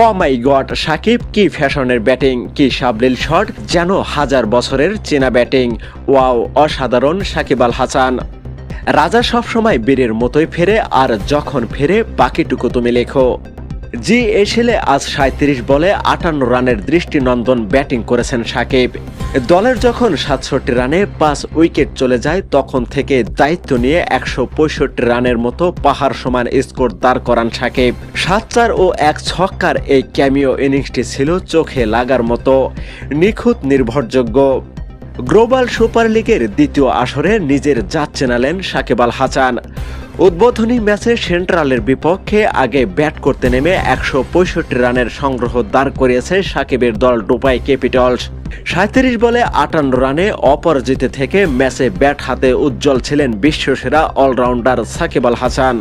ও মাই god Shakib কি ফ্যাশনের batting কি সাবলীল শট যেন হাজার বছরের চেনা ব্যাটিং ওয়াও অসাধারণ, সাকিব আল হাসান। রাজা সবসময় বীরের মতোই ফেরে, আর যখন ফেরে, বাকিটুকু তুমি লেখো। জি এসেলে আজ সাঁত্রিশ বলে আটান্ন রানের দৃষ্টিনন্দন ব্যাটিং করেছেন সাকিব। দলের যখন সাতষট্টি রানে পাঁচ উইকেট চলে যায়, তখন থেকে দায়িত্ব নিয়ে একশো পঁয়ষট্টি রানের মতো পাহাড় সমান স্কোর দাঁড় করান সাকিব। সাত চার ও এক ছক্কার এই ক্যামিও ইনিংসটি ছিল চোখে লাগার মতো। নিখুঁত, নির্ভরযোগ্য। গ্লোবাল সুপার লিগের দ্বিতীয় আসরে নিজের জাত চেনালেন সাকিব আল হাসান। উদ্বোধনী ম্যাচে সেন্ট্রালের বিপক্ষে আগে ব্যাট করতে নেমে একশো পঁয়ষট্টি রানের সংগ্রহ দাঁড় করিয়েছে সাকিবের দল ডুবাই ক্যাপিটালস। সাঁত্রিশ বলে আটান্ন রানে অপরাজিত থেকে ম্যাচে ব্যাট হাতে উজ্জ্বল ছিলেন বিশ্বসেরা অলরাউন্ডার সাকিব আল হাসান।